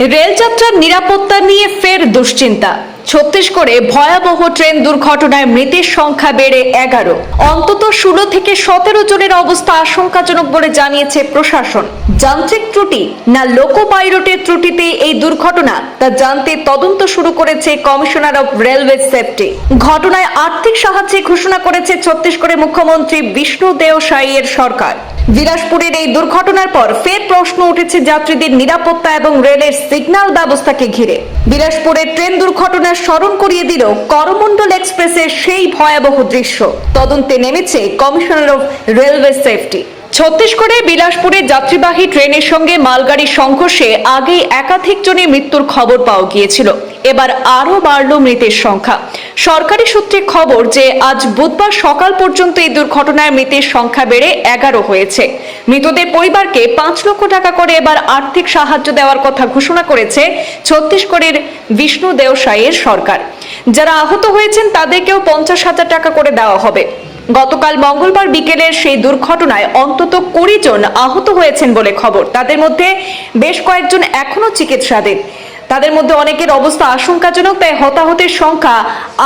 রেলযাত্রার নিরাপত্তা নিয়ে ফের দুশ্চিন্তা। ছত্তিশগড়ে ভয়াবহ ট্রেন দুর্ঘটনায় মৃতের সংখ্যা বেড়ে এগারো। অন্তত ষোলো থেকে সতেরো জনের অবস্থা আশঙ্কাজনক বলে জানিয়েছে প্রশাসন। যান্ত্রিক ত্রুটি না লোকো পাইলটের ত্রুটিতে এই দুর্ঘটনা, তা জানতে তদন্ত শুরু করেছে কমিশনার অফ রেলওয়ে সেফটি। ঘটনায় আর্থিক সাহায্যে ঘোষণা করেছে ছত্তিশগড়ের মুখ্যমন্ত্রী বিষ্ণু দেও সাইয়ের সরকার। বিলাসপুরের এই দুর্ঘটনার পর ফের প্রশ্ন উঠেছে যাত্রীদের নিরাপত্তা এবং রেলের সিগন্যাল ব্যবস্থাকে ঘিরে। বিলাসপুরের ট্রেন দুর্ঘটনার স্মরণ করিয়ে দিল করমণ্ডল এক্সপ্রেসের সেই ভয়াবহ দৃশ্য। তদন্তে নেমেছে কমিশনার অফ রেলওয়ে সেফটি। ছত্তিশগড়ের বিলাসপুরে যাত্রীবাহী ট্রেনের সঙ্গে মালগাড়ির সংঘর্ষে আগেই একাধিক জনের মৃত্যুর খবর পাওয়া গিয়েছিল। এবার আরও বাড়ল মৃতের সংখ্যা। সরকারি সূত্রে খবর যে আজ বুধবার সকাল পর্যন্ত এই দুর্ঘটনায় মৃতের সংখ্যা বেড়ে এগারো হয়েছে। মৃতদের পরিবারকে পাঁচ লক্ষ টাকা করে এবার আর্থিক সাহায্য দেওয়ার কথা ঘোষণা করেছে ছত্তিশগড়ের বিষ্ণু দেওসাইয়ের সরকার। যারা আহত হয়েছেন তাদেরকেও পঞ্চাশ হাজার টাকা করে দেওয়া হবে। গতকাল মঙ্গলবার বিকেলের সেই দুর্ঘটনায় অন্তত কুড়ি জন আহত হয়েছেন বলে খবর। তাদের মধ্যে বেশ কয়েকজন এখনও চিকিৎসাধীন। তাদের মধ্যে অনেকের অবস্থা আশঙ্কাজনক, তাই হতাহতের সংখ্যা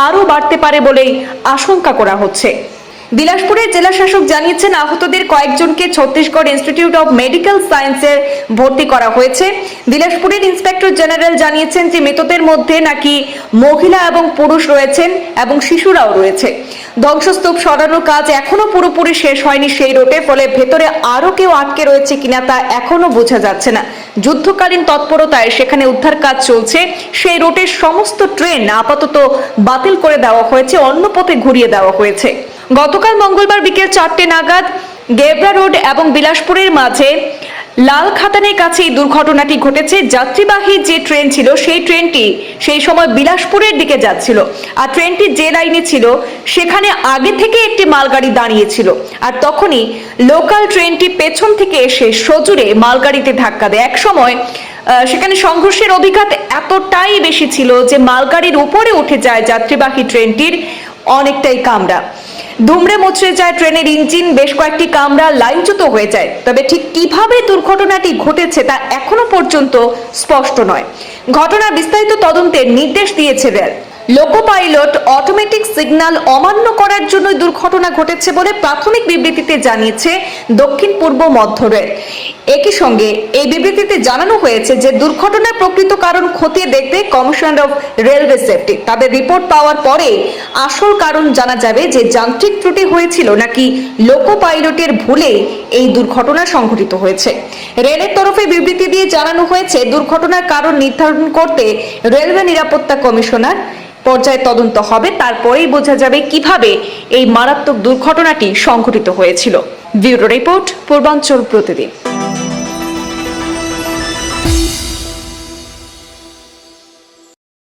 আরও বাড়তে পারে বলেই আশঙ্কা করা হচ্ছে। বিলাসপুরের জেলা শাসক জানিয়েছেন, আহতদের কয়েকজনকে ছত্তিশগড় ইনস্টিটিউট অফ মেডিকেল সায়েন্সে ভর্তি করা হয়েছে। বিলাসপুরের ইন্সপেক্টর জেনারেল জানিয়েছেন যে, মৃতদের মধ্যে নাকি মহিলা এবং পুরুষ রয়েছেন এবং শিশুরাও রয়েছে। ধ্বংসস্তূপ সরানোর কাজ এখনও পুরোপুরি শেষ হয়নি সেই রোডে, ফলে ভেতরে আরও কেউ আটকে রয়েছে কিনা তা এখনও বোঝা যাচ্ছে না। যুদ্ধকালীন তৎপরতায় সেখানে উদ্ধার কাজ চলছে। সেই রোডের সমস্ত ট্রেন আপাতত বাতিল করে দেওয়া হয়েছে, অন্য পথে ঘুরিয়ে দেওয়া হয়েছে। গতকাল মঙ্গলবার বিকেল চারটে নাগাদ গেবরা রোড এবং বিলাসপুরের মাঝে লাল খাতানের কাছে এই দুর্ঘটনাটি ঘটেছে। যাত্রীবাহী যে ট্রেন ছিল, সেই ট্রেনটি সেই সময় বিলাসপুরের দিকে যাচ্ছিল। আর ট্রেনটি যে লাইনে ছিল, সেখানে আগে থেকে একটি মালগাড়ি দাঁড়িয়েছিল। আর তখনই লোকাল ট্রেনটি পেছন থেকে এসে সজুরে মালগাড়িতে ধাক্কা দেয়। এক সময় সেখানে সংঘর্ষের অভিঘাত এতটাই বেশি ছিল যে মালগাড়ির উপরে উঠে যায় যাত্রীবাহী ট্রেনটির অনেকটাই কামড়া দুমড়ে মুচড়ে যায় ট্রেনের ইঞ্জিন, বেশ কয়েকটি কামরা লাইনচ্যুত হয়ে যায়। তবে ঠিক কীভাবে দুর্ঘটনাটি ঘটেছে তা এখনও পর্যন্ত স্পষ্ট নয়। ঘটনা বিস্তারিত তদন্তের নির্দেশ দিয়েছে rail. Loco pilot automatic signal অমান্য করার জন্য দুর্ঘটনা ঘটেছে বলে প্রাথমিক বিবৃতিতে জানিয়েছে দক্ষিণ পূর্ব মধ্য রেল। একই সঙ্গে এই বিবৃতিতে জানানো হয়েছে যে দুর্ঘটনার প্রকৃত কারণ খতিয়ে দেখতে কমিশনার অফ রেলওয়ে সেফটি। তাদের রিপোর্ট পাওয়ার পরে আসল কারণ জানা যাবে যে যান্ত্রিক ত্রুটি হয়েছিল নাকি লোকো পাইলটের ভুলে এই দুর্ঘটনা সংঘটিত হয়েছে। রেলের তরফে বিবৃতি দিয়ে জানানো হয়েছে, দুর্ঘটনার কারণ নির্ধারণ করতে রেলওয়ে নিরাপত্তা কমিশনার পর্যায়ে তদন্ত হবে, তারপরেই বোঝা যাবে কীভাবে এই মারাত্মক দুর্ঘটনাটি সংঘটিত হয়েছিল। ব্যুরো রিপোর্ট, পূর্বাঞ্চল প্রতিদিন।